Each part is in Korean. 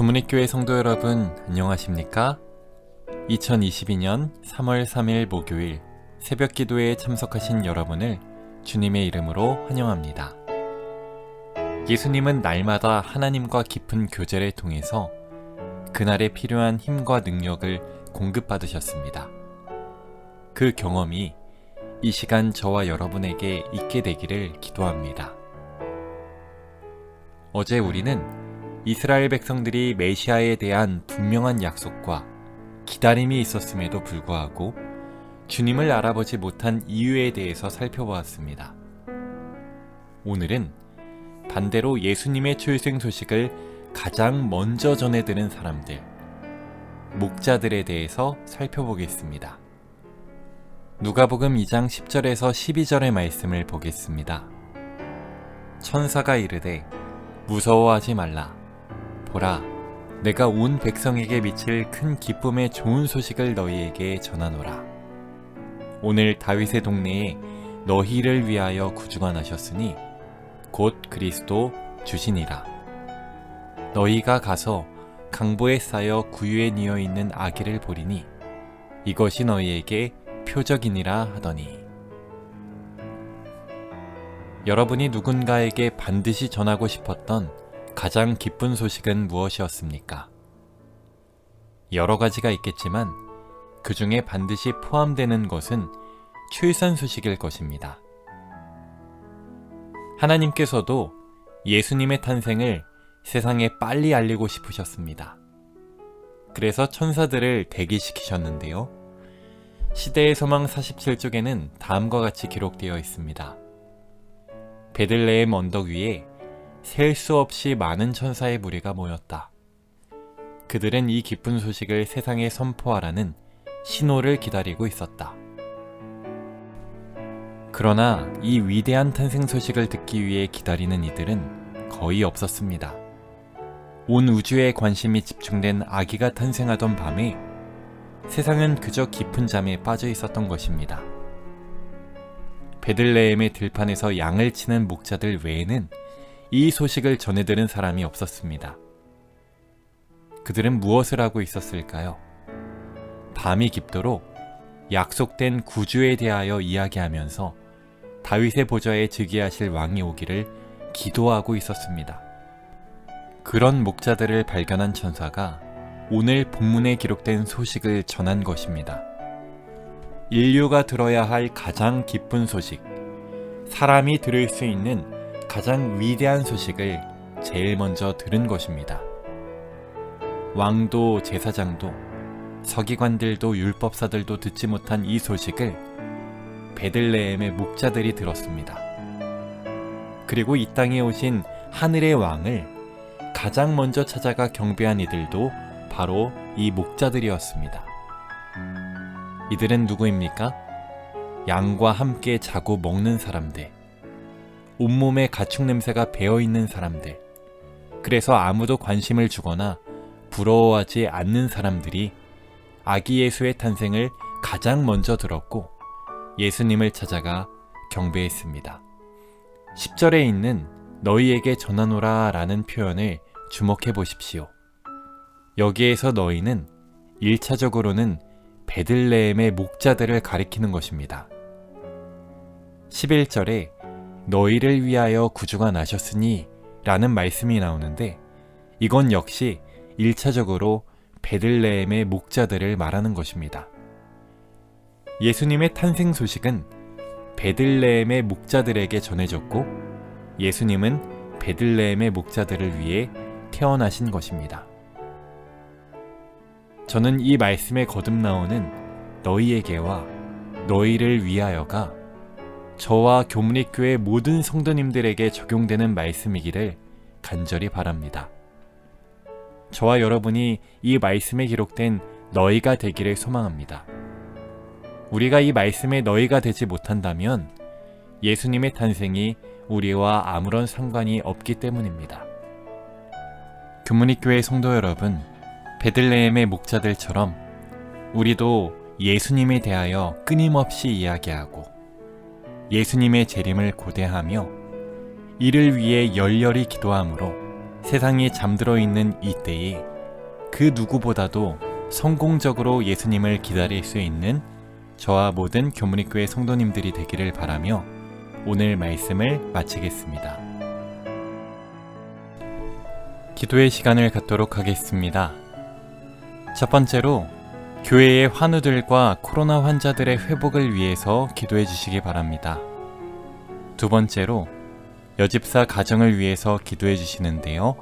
교문의교회 성도 여러분, 안녕하십니까? 2022년 3월 3일 목요일 새벽 기도에 참석하신 여러분을 주님의 이름으로 환영합니다. 예수님은 날마다 하나님과 깊은 교제를 통해서 그날에 필요한 힘과 능력을 공급받으셨습니다. 그 경험이 이 시간 저와 여러분에게 있게 되기를 기도합니다. 어제 우리는 이스라엘 백성들이 메시아에 대한 분명한 약속과 기다림이 있었음에도 불구하고 주님을 알아보지 못한 이유에 대해서 살펴보았습니다. 오늘은 반대로 예수님의 출생 소식을 가장 먼저 전해드는 사람들, 목자들에 대해서 살펴보겠습니다. 누가복음 2장 10절에서 12절의 말씀을 보겠습니다. 천사가 이르되 무서워하지 말라. 보라, 내가 온 백성에게 미칠 큰 기쁨의 좋은 소식을 너희에게 전하노라. 오늘 다윗의 동네에 너희를 위하여 구주가 나셨으니 곧 그리스도 주시니라. 너희가 가서 강보에 쌓여 구유에 뉘어 있는 아기를 보리니 이것이 너희에게 표적이니라 하더니 여러분이 누군가에게 반드시 전하고 싶었던 가장 기쁜 소식은 무엇이었습니까? 여러 가지가 있겠지만 그 중에 반드시 포함되는 것은 출산 소식일 것입니다. 하나님께서도 예수님의 탄생을 세상에 빨리 알리고 싶으셨습니다. 그래서 천사들을 대기시키셨는데요. 시대의 소망 47쪽에는 다음과 같이 기록되어 있습니다. 베들레헴 언덕 위에 셀 수 없이 많은 천사의 무리가 모였다. 그들은 이 기쁜 소식을 세상에 선포하라는 신호를 기다리고 있었다. 그러나 이 위대한 탄생 소식을 듣기 위해 기다리는 이들은 거의 없었습니다. 온 우주에 관심이 집중된 아기가 탄생하던 밤에 세상은 그저 깊은 잠에 빠져 있었던 것입니다. 베들레헴의 들판에서 양을 치는 목자들 외에는 이 소식을 전해 들은 사람이 없었습니다. 그들은 무엇을 하고 있었을까요? 밤이 깊도록 약속된 구주에 대하여 이야기하면서 다윗의 보좌에 즉위하실 왕이 오기를 기도하고 있었습니다. 그런 목자들을 발견한 천사가 오늘 본문에 기록된 소식을 전한 것입니다. 인류가 들어야 할 가장 기쁜 소식, 사람이 들을 수 있는 가장 위대한 소식을 제일 먼저 들은 것입니다. 왕도 제사장도 서기관들도 율법사들도 듣지 못한 이 소식을 베들레헴의 목자들이 들었습니다. 그리고 이 땅에 오신 하늘의 왕을 가장 먼저 찾아가 경배한 이들도 바로 이 목자들이었습니다. 이들은 누구입니까? 양과 함께 자고 먹는 사람들. 온몸에 가축 냄새가 배어 있는 사람들. 그래서 아무도 관심을 주거나 부러워하지 않는 사람들이 아기 예수의 탄생을 가장 먼저 들었고 예수님을 찾아가 경배했습니다. 10절에 있는 너희에게 전하노라 라는 표현을 주목해 보십시오. 여기에서 너희는 1차적으로는 베들레헴의 목자들을 가리키는 것입니다. 11절에 너희를 위하여 구주가 나셨으니 라는 말씀이 나오는데 이건 역시 1차적으로 베들레헴의 목자들을 말하는 것입니다. 예수님의 탄생 소식은 베들레헴의 목자들에게 전해졌고 예수님은 베들레헴의 목자들을 위해 태어나신 것입니다. 저는 이 말씀에 거듭 나오는 너희에게와 너희를 위하여가 저와 교문익교회 모든 성도님들에게 적용되는 말씀이기를 간절히 바랍니다. 저와 여러분이 이 말씀에 기록된 너희가 되기를 소망합니다. 우리가 이 말씀에 너희가 되지 못한다면 예수님의 탄생이 우리와 아무런 상관이 없기 때문입니다. 교문익교회 성도 여러분, 베들레헴의 목자들처럼 우리도 예수님에 대하여 끊임없이 이야기하고 예수님의 재림을 고대하며 이를 위해 열렬히 기도함으로 세상이 잠들어 있는 이때에 그 누구보다도 성공적으로 예수님을 기다릴 수 있는 저와 모든 교무리교회 성도님들이 되기를 바라며 오늘 말씀을 마치겠습니다. 기도의 시간을 갖도록 하겠습니다. 첫 번째로 교회의 환우들과 코로나 환자들의 회복을 위해서 기도해 주시기 바랍니다. 두 번째로 여집사 가정을 위해서 기도해 주시는데요.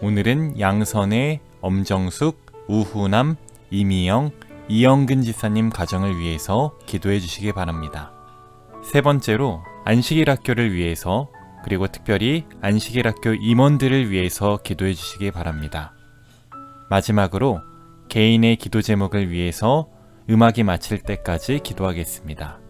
오늘은 양선의 엄정숙, 우후남, 이미영, 이영근 지사님 가정을 위해서 기도해 주시기 바랍니다. 세 번째로 안식일 학교를 위해서 그리고 특별히 안식일 학교 임원들을 위해서 기도해 주시기 바랍니다. 마지막으로 개인의 기도 제목을 위해서 음악이 마칠 때까지 기도하겠습니다.